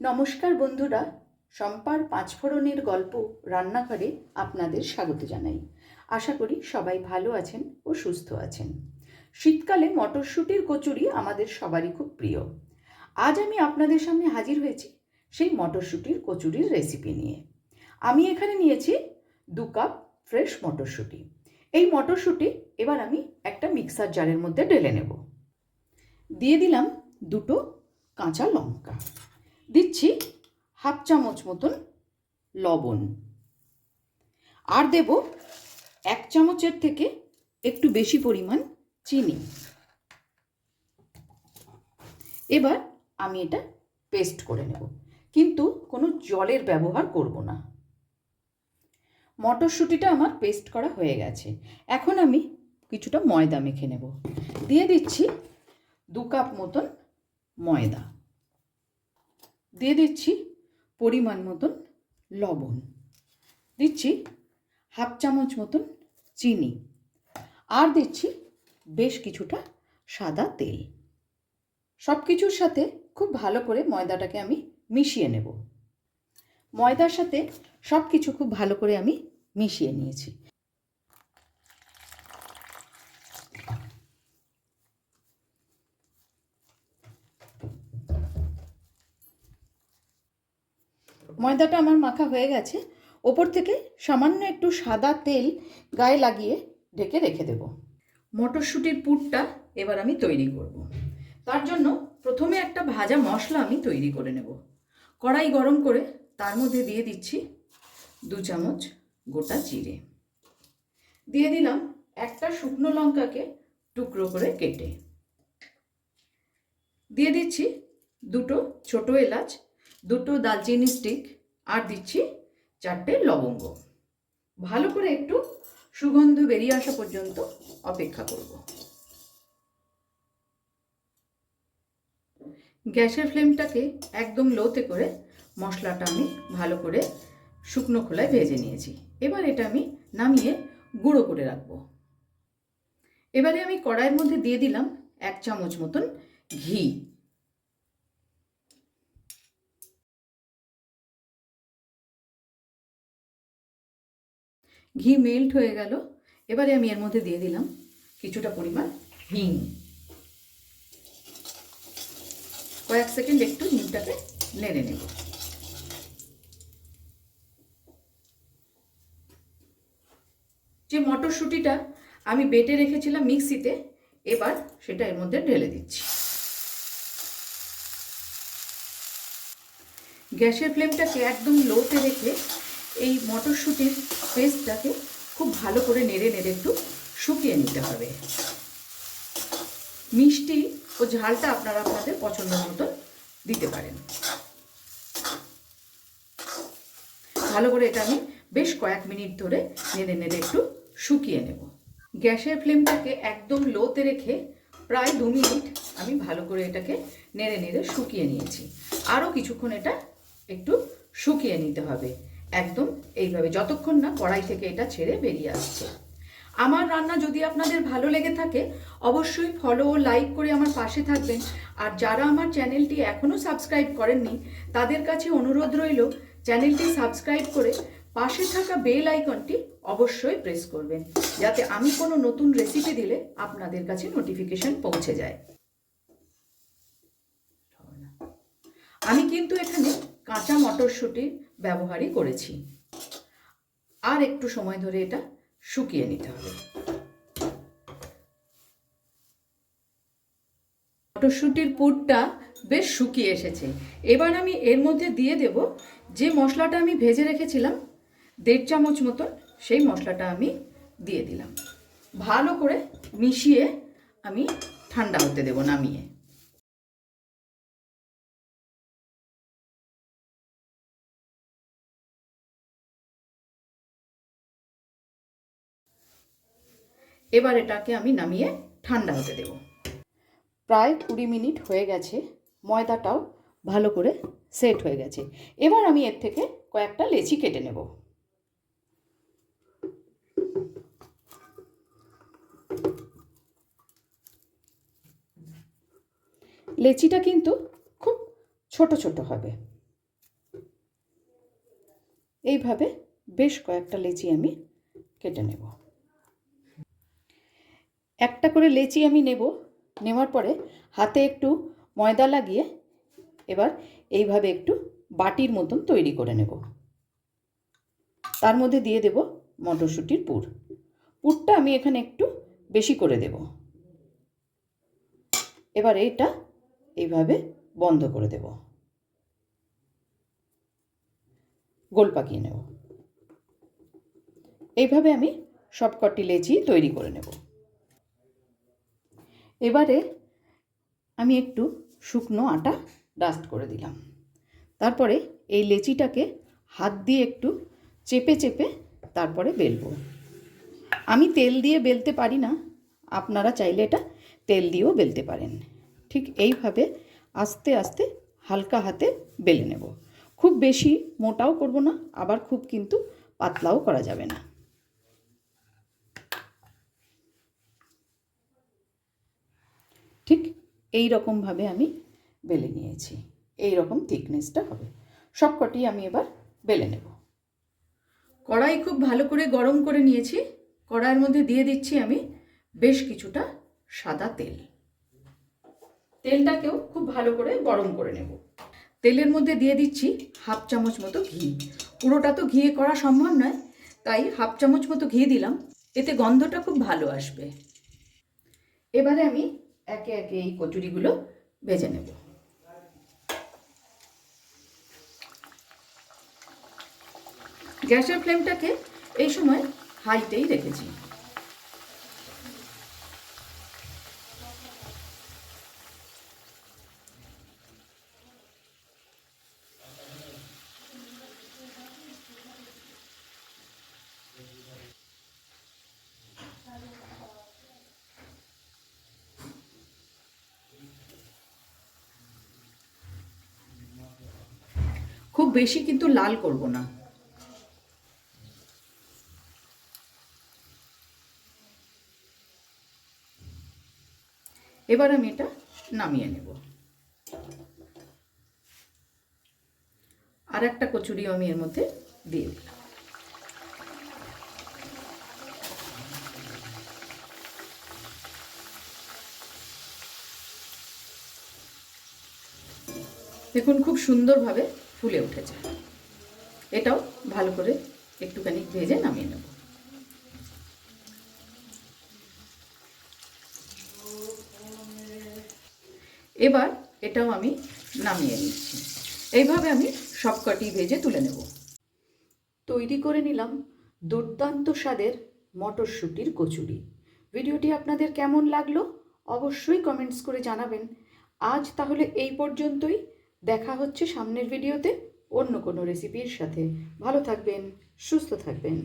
নমস্কার বন্ধুরা, সম্পার পাঁচফোড়নের গল্প রান্নাঘরে আপনাদের স্বাগত জানাই। আশা করি সবাই ভালো আছেন ও সুস্থ আছেন। শীতকালে মটরশুঁটির কচুরি আমাদের সবারই খুব প্রিয়। আজ আমি আপনাদের সামনে হাজির হয়েছি সেই মটরশুঁটির কচুরির রেসিপি নিয়ে। আমি এখানে নিয়েছি দু কাপ ফ্রেশ মটরশুঁটি। এই মটরশুঁটি এবার আমি একটা মিক্সার জারের মধ্যে ঢেলে নেব। দিয়ে দিলাম দুটো কাঁচা লঙ্কা। দিচ্ছি হাফ চামচ মতন লবণ। আর দেব এক চামচের থেকে একটু বেশি পরিমাণ চিনি। এবার আমি এটা পেস্ট করে নেব। কিন্তু কোনো জলের ব্যবহার করব না। মটরশুঁটিটা আমার পেস্ট করা হয়ে গেছে। এখন আমি কিছুটা ময়দা মেখে নেব। দিয়ে দিচ্ছি দু কাপ মতন ময়দা। দিয়ে দিচ্ছি পরিমাণ মতন লবণ। দিচ্ছি হাফ চামচ মতন চিনি। আর দিচ্ছি বেশ কিছুটা সাদা তেল। সব কিছুর সাথে খুব ভালো করে ময়দাটাকে আমি মিশিয়ে নেব। ময়দার সাথে সব কিছু খুব ভালো করে আমি মিশিয়ে নিয়েছি। ময়দাটা আমার মাখা হয়ে গেছে। ওপর থেকে সামান্য একটু সাদা তেল গায়ে লাগিয়ে ঢেকে রেখে দেব। মটরশুঁটির পুরটা এবার আমি তৈরি করব। তার জন্য প্রথমে একটা ভাজা মশলা আমি তৈরি করে নেব। কড়াই গরম করে তার মধ্যে দিয়ে দিচ্ছি দু চামচ গোটা জিরে। দিয়ে দিলাম একটা শুকনো লঙ্কাকে টুকরো করে কেটে। দিয়ে দিচ্ছি দুটো ছোট এলাচ, দুটো দালচিনি স্টিক আর দিচ্ছি চারটে লবঙ্গ। ভালো করে একটু সুগন্ধ বেরিয়ে আসা পর্যন্ত অপেক্ষা করব। গ্যাসের ফ্লেমটাকে একদম লোতে করে মশলাটা আমি ভালো করে শুকনো খোলায় ভেজে নিয়েছি। এবার এটা আমি নামিয়ে গুঁড়ো করে রাখব। এবারে আমি কড়াইয়ের মধ্যে দিয়ে দিলাম এক চামচ মতন ঘি। ঘি মেল্ট হয়ে গেল। এবারে আমি এর মধ্যে দিয়ে দিলাম কিছুটা পরিমাণ হিং। কয়েক সেকেন্ড একটু হিংটাকে নেড়ে নেব। যে মটরশুঁটিটা আমি বেটে রেখেছিলাম মিক্সিতে, এবার সেটা এর মধ্যে ঢেলে দিচ্ছি। গ্যাসের ফ্লেমটাকে একদম লোতে রেখে এই মটরশুঁটির পেস্টটাকে খুব ভালো করে নেড়ে নেড়ে একটু শুকিয়ে নিতে হবে। মিষ্টি ও ঝালটা আপনারা আপনাদের পছন্দ মতন দিতে পারেন। ভালো করে এটা আমি বেশ কয়েক মিনিট ধরে নেড়ে নেড়ে একটু শুকিয়ে নেব। গ্যাসের ফ্লেমটাকে একদম লোতে রেখে প্রায় দু মিনিট আমি ভালো করে এটাকে নেড়ে নেড়ে শুকিয়ে নিয়েছি। আরও কিছুক্ষণ এটা একটু শুকিয়ে নিতে হবে। একদম এইভাবে, যতক্ষণ না কড়াই থেকে এটা ছেড়ে বেরিয়ে আসছে। আমার রান্না যদি আপনাদের ভালো লেগে থাকে, অবশ্যই ফলো ও লাইক করে আমার পাশে থাকবেন। আর যারা আমার চ্যানেলটি এখনও সাবস্ক্রাইব করেননি, তাদের কাছে অনুরোধ রইল চ্যানেলটি সাবস্ক্রাইব করে পাশে থাকা বেল আইকনটি অবশ্যই প্রেস করবেন, যাতে আমি কোনো নতুন রেসিপি দিলে আপনাদের কাছে নোটিফিকেশন পৌঁছে যায়। আমি কিন্তু এখানে কাঁচা মটরশুঁটির ব্যবহারই করেছি। আর একটু সময় ধরে এটা শুকিয়ে নিতে হবে। মটরশুঁটির পুরটা বেশ শুকিয়ে এসেছে। এবার আমি এর মধ্যে দিয়ে দেব যে মশলাটা আমি ভেজে রেখেছিলাম, দেড় চামচ মতন সেই মশলাটা আমি দিয়ে দিলাম। ভালো করে মিশিয়ে আমি ঠান্ডা হতে দেব নামিয়ে। এবার এটাকে আমি নামিয়ে ঠান্ডা হতে দেব। প্রায় কুড়ি মিনিট হয়ে গেছে, ময়দাটাও ভালো করে সেট হয়ে গেছে। এবার আমি এর থেকে কয়েকটা লেচি কেটে নেব। লেচিটা কিন্তু খুব ছোট ছোট হবে। এইভাবে বেশ কয়েকটা লেচি আমি কেটে নেব। একটা করে লেচি আমি নেব। নেওয়ার পরে হাতে একটু ময়দা লাগিয়ে এবার এইভাবে একটু বাটির মতন তৈরি করে নেব। তার মধ্যে দিয়ে দেব মটরশুঁটির পুর। পুরটা আমি এখানে একটু বেশি করে দেব। এবার এটা এইভাবে বন্ধ করে দেব। গোল পাকিয়ে নেব। এইভাবে আমি সবকটি লেচি তৈরি করে নেব। এবারে আমি একটু শুকনো আটা ডাস্ট করে দিলাম। তারপরে এই লেচিটাকে হাত দিয়ে একটু চেপে চেপে তারপরে বেলবো। আমি তেল দিয়ে বেলতে পারি না, আপনারা চাইলে এটা তেল দিয়েও বেলতে পারেন। ঠিক এইভাবে আস্তে আস্তে হালকা হাতে বেলে নেব। খুব বেশি মোটাও করব না, আবার খুব কিন্তু পাতলাও করা যাবে না ঠিক এই রকমভাবে আমি বেলে নিয়েছি। এই রকম থিকনেসটা হবে। সবকটি আমি এবার বেলে নেব। কড়াই খুব ভালো করে গরম করে নিয়েছি। কড়াইয়ের মধ্যে দিয়ে দিচ্ছি আমি বেশ কিছুটা সাদা তেল। তেলটাকেও খুব ভালো করে গরম করে নেব। তেলের মধ্যে দিয়ে দিচ্ছি হাফ চামচ মতো ঘি। পুরোটা তো ঘিয়ে করা সম্ভব নয়, তাই হাফ চামচ মতো ঘি দিলাম। এতে গন্ধটা খুব ভালো আসবে। এবারে আমি একে একে এই কচুরিগুলো ভেজে নেব। গ্যাসের ফ্লেমটাকে এই সময় হাইতেই রেখেছি। খুব বেশি কিন্তু লাল করব না। এবার আমি এটা নামিয়ে নেব। আর একটা কচুরিও আমি এর মধ্যে দিয়ে দিলাম। দেখুন খুব সুন্দরভাবে ফুলে উঠেছে। এটাও ভালো করে একটুখানি ভেজে নামিয়ে নেব। এবার এটাও আমি নামিয়ে নিচ্ছি। এইভাবে আমি সবকটি ভেজে তুলে নেব। তৈরি করে নিলাম দুর্দান্ত স্বাদের মটরশুঁটির কচুরি। ভিডিওটি আপনাদের কেমন লাগল অবশ্যই কমেন্টস করে জানাবেন। আজ তাহলে এই পর্যন্তই। দেখা হচ্ছে সামনের ভিডিওতে অন্য কোনো রেসিপির সাথে। ভালো থাকবেন সুস্থ থাকবেন।